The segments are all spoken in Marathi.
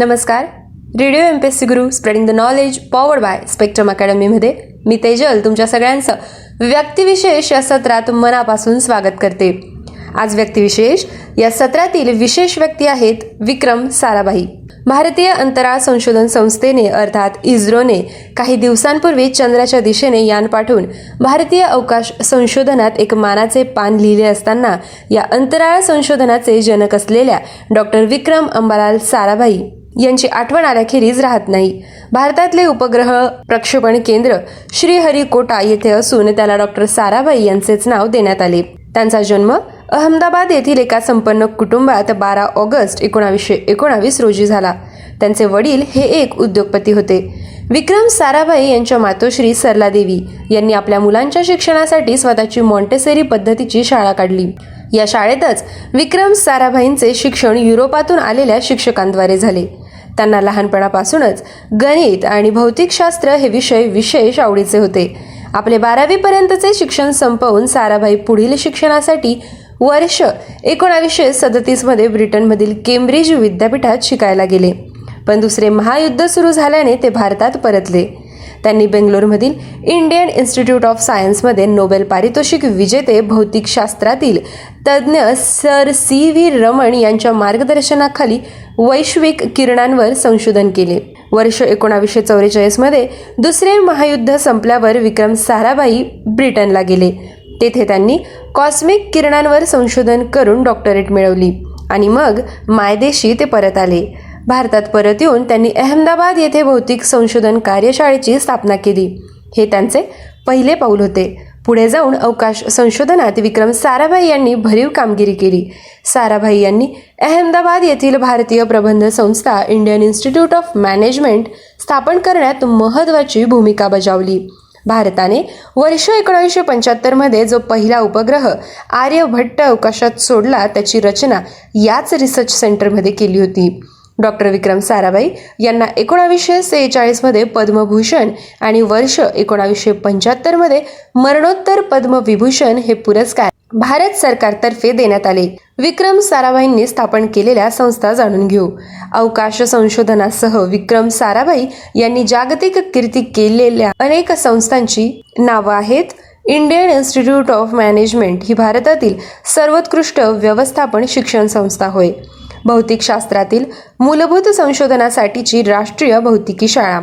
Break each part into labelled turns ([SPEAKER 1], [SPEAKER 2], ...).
[SPEAKER 1] नमस्कार radio M P S C Guru spreading the knowledge powered by spectrum अकॅडमीमध्ये मी तेजल तुमच्या सगळ्यांचं व्यक्तिविशेष या सत्रात मनापासून स्वागत करते आज व्यक्तिविशेष या सत्रातील विशेष व्यक्ती आहेत विक्रम साराभाई भारतीय अंतराळ संशोधन संस्थेने अर्थात इस्रोने काही दिवसांपूर्वी चंद्राच्या दिशेने यान पाठवून भारतीय अवकाश संशोधनात एक मानाचे पान लिहिले असताना या अंतराळ संशोधनाचे जनक असलेल्या डॉक्टर विक्रम अंबालाल साराभाई यांची आठवण आल्याखेरीज राहत नाही भारतातले उपग्रह प्रक्षेपण केंद्र श्रीहरिकोटा येथे असून त्याला डॉक्टर साराभाई यांचेच नाव देण्यात आले त्यांचा जन्म अहमदाबाद येथील एका संपन्न कुटुंबात बारा ऑगस्ट एकोणावीसशे एकोणावीस रोजी झाला त्यांचे वडील हे एक उद्योगपती होते विक्रम साराभाई यांच्या मातोश्री सरला देवी यांनी आपल्या मुलांच्या शिक्षणासाठी स्वतःची मॉन्टेसेरी पद्धतीची शाळा काढली या शाळेतच विक्रम साराभाईंचे शिक्षण युरोपातून आलेल्या शिक्षकांद्वारे झाले त्यांना लहानपणापासूनच गणित आणि भौतिकशास्त्र हे विषय विशेष आवडीचे होते आपले बारावीपर्यंतचे शिक्षण संपवून साराभाई पुढील शिक्षणासाठी वर्ष एकोणावीसशे सदतीसमध्ये ब्रिटनमधील केम्ब्रिज विद्यापीठात शिकायला गेले पण दुसरे महायुद्ध सुरू झाल्याने ते भारतात परतले त्यांनी बेंगलोरमधील इंडियन इन्स्टिट्यूट ऑफ सायन्समध्ये नोबेल पारितोषिक विजेते भौतिकशास्त्रातील तज्ज्ञ सर सी व्ही रमण यांच्या मार्गदर्शनाखाली वैश्विक किरणांवर संशोधन केले वर्ष एकोणावीसशे मध्ये दुसरे महायुद्ध संपल्यावर विक्रम साराभाई ब्रिटनला गेले तेथे त्यांनी कॉस्मिक किरणांवर संशोधन करून डॉक्टरेट मिळवली आणि मग मायदेशी ते परत आले भारतात परत येऊन त्यांनी अहमदाबाद येथे भौतिक संशोधन कार्यशाळेची स्थापना केली हे त्यांचे पहिले पाऊल होते पुढे जाऊन अवकाश संशोधनात विक्रम साराभाई यांनी भरीव कामगिरी केली साराभाई यांनी अहमदाबाद येथील भारतीय प्रबंध संस्था इंडियन इन्स्टिट्यूट ऑफ मॅनेजमेंट स्थापन करण्यात महत्त्वाची भूमिका बजावली भारताने वर्ष एकोणीसशे पंच्याहत्तरमध्ये जो पहिला उपग्रह आर्यभट्ट अवकाशात सोडला त्याची रचना याच रिसर्च सेंटरमध्ये केली होती डॉक्टर विक्रम साराभाई यांना एकोणावीसशे सेहेचाळीसमध्ये पद्मभूषण आणि वर्ष एकोणावीसशे पंच्याहत्तरमध्ये मरणोत्तर पद्मविभूषण हे पुरस्कार भारत सरकारतर्फे देण्यात आले विक्रम साराभाईंनी स्थापन केलेल्या संस्था जाणून घेऊ अवकाश संशोधनासह विक्रम साराभाई यांनी जागतिक कीर्ती केलेल्या अनेक संस्थांची नावं आहेत इंडियन इन्स्टिट्यूट ऑफ मॅनेजमेंट ही भारतातील सर्वोत्कृष्ट व्यवस्थापन शिक्षण संस्था होय भौतिकशास्त्रातील मूलभूत संशोधनासाठीची राष्ट्रीय भौतिकी शाळा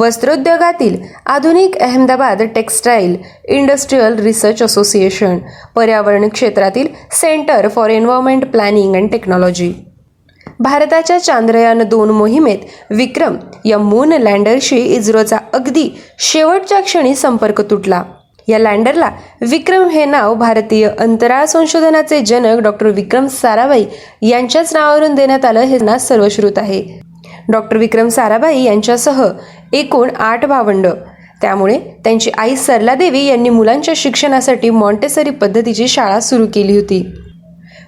[SPEAKER 1] वस्त्रोद्योगातील आधुनिक Ahmedabad textile industrial research association पर्यावरण क्षेत्रातील centre for environment planning and technology भारताच्या चांद्रयान दोन मोहिमेत विक्रम या मून लँडरशी इस्रोचा अगदी शेवटच्या क्षणी संपर्क तुटला या लँडरला विक्रम हे नाव भारतीय अंतराळ संशोधनाचे जनक डॉक्टर विक्रम साराभाई यांच्याच नावावरून देण्यात आलं हे नाव सर्वश्रुत आहे डॉक्टर विक्रम साराभाई यांच्यासह एकूण आठ भावंड त्यामुळे त्यांची आई सरला देवी यांनी मुलांच्या शिक्षणासाठी मॉन्टेसरी पद्धतीची शाळा सुरू केली होती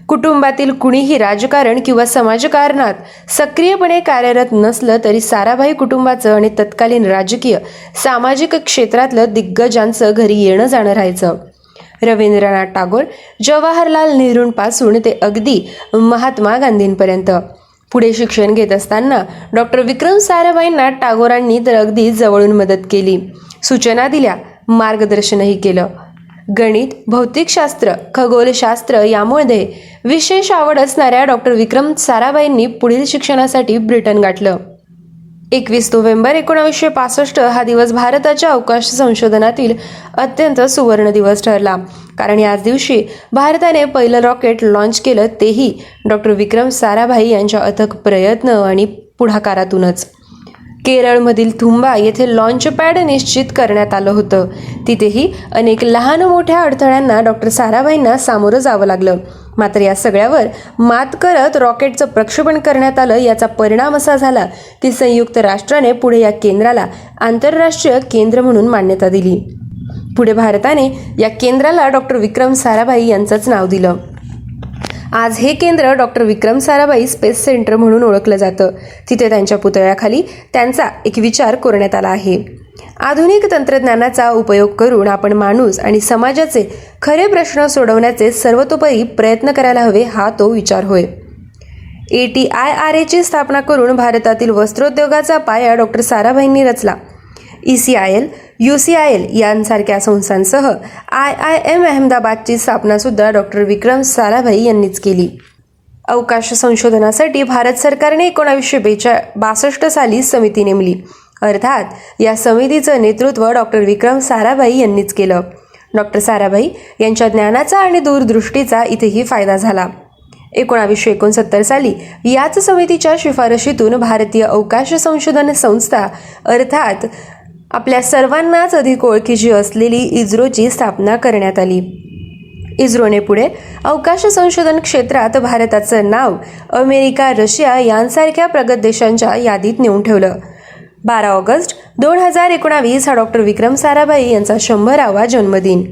[SPEAKER 1] कुटुंबातील कुणीही राजकारण किंवा समाजकारणात सक्रियपणे कार्यरत नसलं तरी साराभाई कुटुंबाचं आणि तत्कालीन राजकीय सामाजिक क्षेत्रातलं दिग्गजांचं घरी येणं जाणं राहायचं रवींद्रनाथ टागोर जवाहरलाल नेहरूंपासून ते अगदी महात्मा गांधींपर्यंत पुढे शिक्षण घेत असताना डॉक्टर विक्रम साराभाईंना टागोरांनी तर अगदी जवळून मदत केली सूचना दिल्या मार्गदर्शनही केलं गणित भौतिकशास्त्र खगोलशास्त्र यामुळे विशेष आवड असणाऱ्या डॉक्टर विक्रम साराभाईंनी पुढील शिक्षणासाठी ब्रिटन गाठलं एकवीस नोव्हेंबर एकोणावीसशे पासष्ट हा दिवस भारताच्या अवकाश संशोधनातील अत्यंत सुवर्ण दिवस ठरला कारण याच दिवशी भारताने पहिलं रॉकेट लाँच केलं तेही डॉक्टर विक्रम साराभाई यांच्या अथक प्रयत्न आणि पुढाकारातूनच केरळमधील थुंबा येथे पॅड निश्चित करण्यात आलं होतं तिथेही अनेक लहान मोठ्या अडथळ्यांना डॉक्टर साराभाईंना सामोरं जावं लागलं मात्र या सगळ्यावर मात करत रॉकेटचं प्रक्षेपण करण्यात आलं याचा परिणाम असा झाला की संयुक्त राष्ट्राने पुढे या केंद्राला आंतरराष्ट्रीय केंद्र म्हणून मान्यता दिली पुढे भारताने या केंद्राला डॉक्टर विक्रम साराभाई यांचंच नाव दिलं आज हे केंद्र doctor Vikram Sarabhai space centre म्हणून ओळखलं जातं तिथे त्यांच्या पुतळ्याखाली त्यांचा एक विचार करण्यात आला आहे आधुनिक तंत्रज्ञानाचा उपयोग करून आपण माणूस आणि समाजाचे खरे प्रश्न सोडवण्याचे सर्वतोपरी प्रयत्न करायला हवे हा तो विचार होय ए टी आय आर एची स्थापना करून भारतातील वस्त्रोद्योगाचा पाया डॉक्टर साराभाईंनी रचला E C I L U C I L यांसारख्या संस्थांसह आय आय एम अहमदाबादची स्थापनासुद्धा डॉक्टर विक्रम साराभाई यांनीच केली अवकाश संशोधनासाठी भारत सरकारने एकोणावीसशे बेचा बासष्ट साली समिती नेमली अर्थात या समितीचं नेतृत्व डॉक्टर विक्रम साराभाई यांनीच केलं डॉक्टर साराभाई यांच्या ज्ञानाचा आणि दूरदृष्टीचा इथेही फायदा झाला एकोणावीसशे एकोणसत्तर साली याच समितीच्या शिफारशीतून भारतीय अवकाश संशोधन संस्था अर्थात आपल्या सर्वांनाच अधिक ओळखीची असलेली इस्रोची स्थापना करण्यात आली इस्रोने पुढे अवकाश संशोधन क्षेत्रात भारताचं नाव अमेरिका रशिया यांसारख्या प्रगत देशांच्या यादीत नेऊन ठेवलं बारा ऑगस्ट दोन हजार एकोणावीस हा डॉक्टर विक्रम साराभाई यांचा शंभरावा जन्मदिन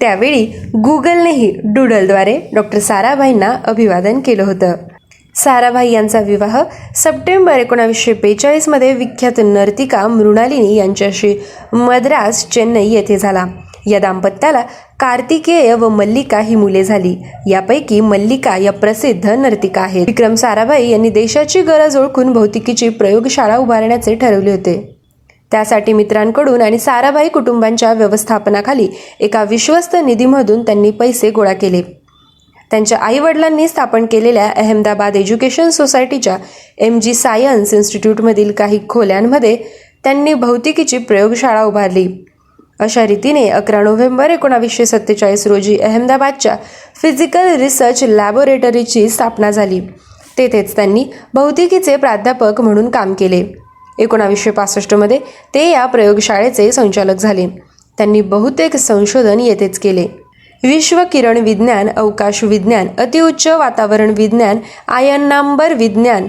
[SPEAKER 1] त्यावेळी गुगलनेही डुडलद्वारे डॉक्टर साराभाईंना अभिवादन केलं होतं साराभाई यांचा विवाह सप्टेंबर एकोणावीसशे बेचाळीसमध्ये विख्यात नर्तिका मृणालिनी यांच्याशी मद्रास चेन्नई येथे झाला या दाम्पत्याला कार्तिकेय व मल्लिका ही मुले झाली यापैकी मल्लिका या प्रसिद्ध नर्तिका आहेत विक्रम साराभाई यांनी देशाची गरज ओळखून भौतिकीची प्रयोगशाळा उभारण्याचे ठरवले होते त्यासाठी मित्रांकडून आणि साराभाई कुटुंबांच्या व्यवस्थापनाखाली एका विश्वस्त निधीमधून त्यांनी पैसे गोळा केले त्यांच्या आईवडिलांनी स्थापन केलेल्या अहमदाबाद एज्युकेशन सोसायटीच्या एम जी सायन्स इन्स्टिट्यूटमधील काही खोल्यांमध्ये त्यांनी भौतिकीची प्रयोगशाळा उभारली अशा रीतीने अकरा नोव्हेंबर एकोणावीसशे सत्तेचाळीस रोजी अहमदाबादच्या फिजिकल रिसर्च लॅबोरेटरीची स्थापना झाली तेथेच त्यांनी भौतिकीचे प्राध्यापक म्हणून काम केले एकोणावीसशे पासष्टमध्ये ते या प्रयोगशाळेचे संचालक झाले त्यांनी बहुतेक संशोधन येथेच केले विश्व किरण विज्ञान अवकाश विज्ञान अतिउच्च वातावरण विज्ञान आयन विज्ञान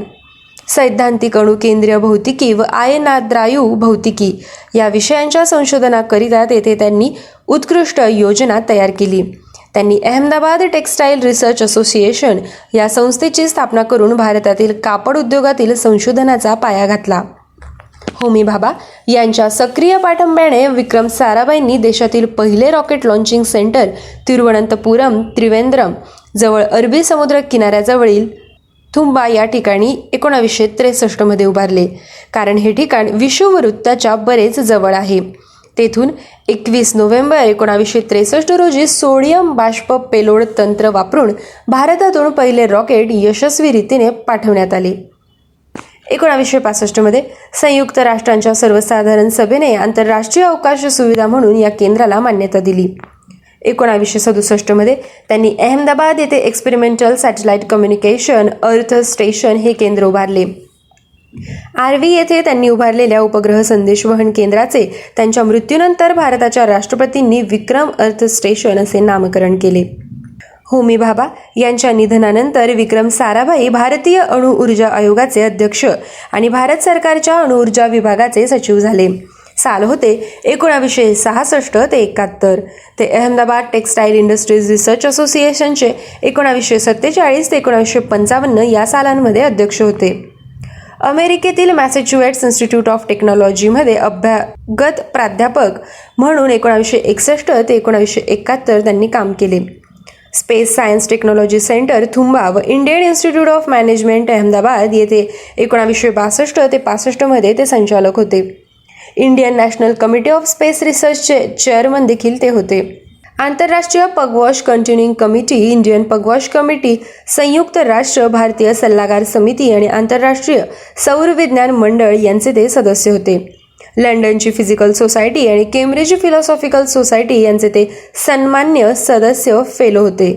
[SPEAKER 1] सैद्धांतिक अणुकेंद्रीय भौतिकी व आयनाद्रायू भौतिकी या विषयांच्या संशोधनाकरिता तेथे त्यांनी उत्कृष्ट योजना तयार केली त्यांनी अहमदाबाद टेक्स्टाईल रिसर्च असोसिएशन या संस्थेची स्थापना करून भारतातील कापड उद्योगातील संशोधनाचा पाया घातला होमी भाभा यांच्या सक्रिय पाठंब्याने विक्रम साराभाईंनी देशातील पहिले rocket launching centre Thiruvananthapuram Trivandrum जवळ अरबी समुद्र किनाऱ्याजवळील थुंबा या ठिकाणी एकोणावीसशे त्रेसष्टमध्ये उभारले कारण हे ठिकाण विषुववृत्ताच्या बरेच जवळ आहे तेथून एकवीस नोव्हेंबर एकोणावीसशे त्रेसष्ट रोजी सोडियम बाष्प पेलोड तंत्र वापरून भारतातून पहिले रॉकेट यशस्वी रीतीने पाठवण्यात आले एकोणावीसशे पासष्टमध्ये संयुक्त राष्ट्रांच्या सर्वसाधारण सभेने आंतरराष्ट्रीय अवकाश सुविधा म्हणून या केंद्राला मान्यता दिली एकोणावीसशे सदुसष्टमध्ये त्यांनी अहमदाबाद येथे experimental satellite communication earth station हे केंद्र उभारले आरवी येथे त्यांनी उभारलेल्या उपग्रह संदेशवहन केंद्राचे त्यांच्या मृत्यूनंतर भारताच्या राष्ट्रपतींनी विक्रम अर्थ स्टेशन असे नामकरण केले होमी भाबा यांच्या निधनानंतर विक्रम साराभाई भारतीय अणुऊर्जा आयोगाचे अध्यक्ष आणि भारत सरकारच्या अणुऊर्जा विभागाचे सचिव झाले साल होते एकोणावीसशे सहासष्ट ते एकाहत्तर ते अहमदाबाद टेक्स्टाईल इंडस्ट्रीज रिसर्च असोसिएशनचे एकोणावीसशे सत्तेचाळीस ते एकोणावीसशे पंचावन्न या सालांमध्ये अध्यक्ष होते अमेरिकेतील मॅसेच्युएट्स इन्स्टिट्यूट ऑफ टेक्नॉलॉजीमध्ये अभ्यागत प्राध्यापक म्हणून एकोणावीसशे एकसष्ट ते एकोणावीसशे एकाहत्तर त्यांनी काम केले space science technology centre Thumba व Indian institute of management Ahmedabad येथे एकोणावीसशे बासष्ट ते पासष्टमध्ये ते संचालक होते Indian national committee of space रिसर्चचे चेअरमन देखील ते होते आंतरराष्ट्रीय Pugwash continuing committee Indian Pugwash committee संयुक्त राष्ट्र भारतीय सल्लागार समिती आणि आंतरराष्ट्रीय सौर विज्ञान मंडळ यांचे ते सदस्य होते लंडनची फिजिकल सोसायटी आणि केम्ब्रिज फिलॉसॉफिकल सोसायटी यांचे ते सन्मान्य सदस्य फेलो होते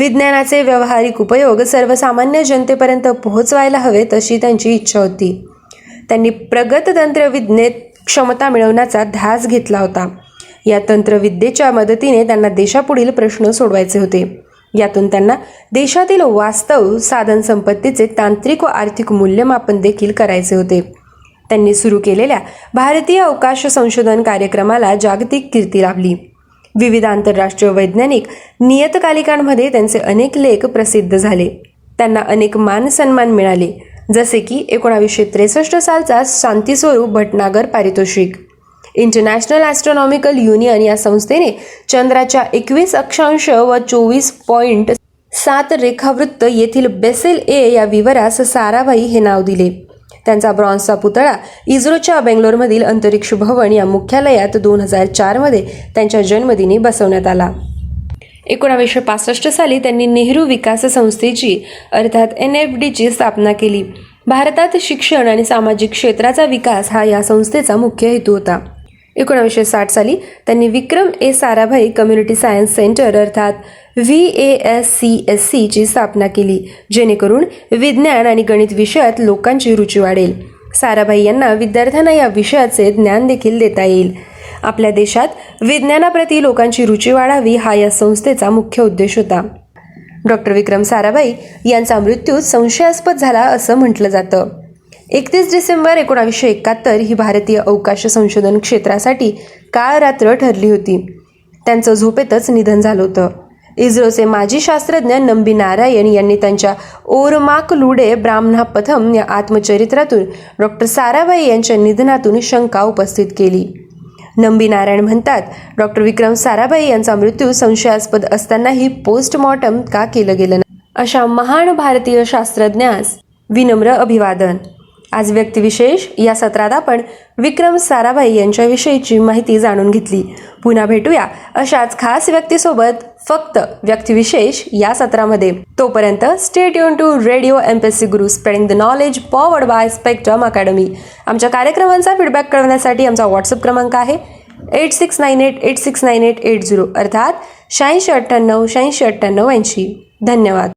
[SPEAKER 1] विज्ञानाचे व्यावहारिक उपयोग सर्वसामान्य जनतेपर्यंत पोहोचवायला हवेत अशी त्यांची इच्छा होती त्यांनी प्रगत तंत्रविज्ञेत क्षमता मिळवण्याचा ध्यास घेतला होता या तंत्रविद्येच्या मदतीने त्यांना देशापुढील प्रश्न सोडवायचे होते यातून त्यांना देशातील वास्तव साधनसंपत्तीचे तांत्रिक व आर्थिक मूल्यमापन देखील करायचे होते त्यांनी सुरू केलेल्या भारतीय अवकाश संशोधन कार्यक्रमाला जागतिक कीर्ती लाभली विविध आंतरराष्ट्रीय वैज्ञानिक नियतकालिकांमध्ये त्यांचे अनेक लेख प्रसिद्ध झाले त्यांना अनेक मान सन्मान मिळाले जसे की एकोणावीसशे त्रेसष्ट सालचा शांतीस्वरूप भटनागर पारितोषिक इंटरनॅशनल ॲस्ट्रॉनॉमिकल युनियन या संस्थेने चंद्राच्या एकवीस अक्षांश व चोवीस पॉईंट सात रेखावृत्त येथील बेसेल ए या विवरास साराभाई हे नाव दिले त्यांचा ब्रॉन्झचा पुतळा इस्रोच्या बेंगलोरमधील अंतरिक्ष भवन या मुख्यालयात दोन हजार चारमध्ये त्यांच्या जन्मदिनी बसवण्यात आला एकोणावीसशे पासष्ट साली त्यांनी नेहरू विकास संस्थेची अर्थात एन एफ डीची स्थापना केली भारतात शिक्षण आणि सामाजिक क्षेत्राचा विकास हा या संस्थेचा मुख्य हेतू होता एकोणावीसशे साठ साली त्यांनी Vikram A Sarabhai community science centre अर्थात V A S C S सीची स्थापना केली जेणेकरून विज्ञान आणि गणित विषयात लोकांची रुची वाढेल साराभाई यांना विद्यार्थ्यांना या विषयाचे ज्ञान देखील देता येईल आपल्या देशात विज्ञानाप्रती लोकांची रुची वाढावी हा या संस्थेचा मुख्य उद्देश होता डॉक्टर विक्रम साराभाई यांचा मृत्यू संशयास्पद झाला असं म्हटलं जातं एकतीस डिसेंबर एकोणावीसशे एकाहत्तर ही भारतीय अवकाश संशोधन क्षेत्रासाठी काळ रात्र ठरली होती त्यांचं झोपेतच निधन झालं होतं इस्रोचे माजी शास्त्रज्ञ नंबी नारायण यांनी त्यांच्या ओरमाक लुडे ब्राह्मणा पथम या आत्मचरित्रातून डॉक्टर साराभाई यांच्या निधनातून शंका उपस्थित केली नंबी नारायण म्हणतात डॉक्टर विक्रम साराभाई यांचा मृत्यू संशयास्पद असतानाही पोस्टमॉर्टम का केलं गेलं नाही अशा महान भारतीय शास्त्रज्ञास विनम्र अभिवादन आज व्यक्तिविशेष या सत्रात आपण विक्रम साराभाई यांच्याविषयीची माहिती जाणून घेतली पुन्हा भेटूया अशाच खास व्यक्तीसोबत फक्त व्यक्तिविशेष या सत्रामध्ये तोपर्यंत स्टेट युन to radio M P S C Guru spreading the knowledge powered by spectrum academy आमच्या कार्यक्रमांचा फीडबॅक कळवण्यासाठी आमचा व्हॉट्सअप क्रमांक आहे eight six nine eight eight six nine eight eight zero अर्थात शहाऐंशी अठ्ठ्याण्णव शहाऐंशी अठ्ठ्याण्णव ऐंशी धन्यवाद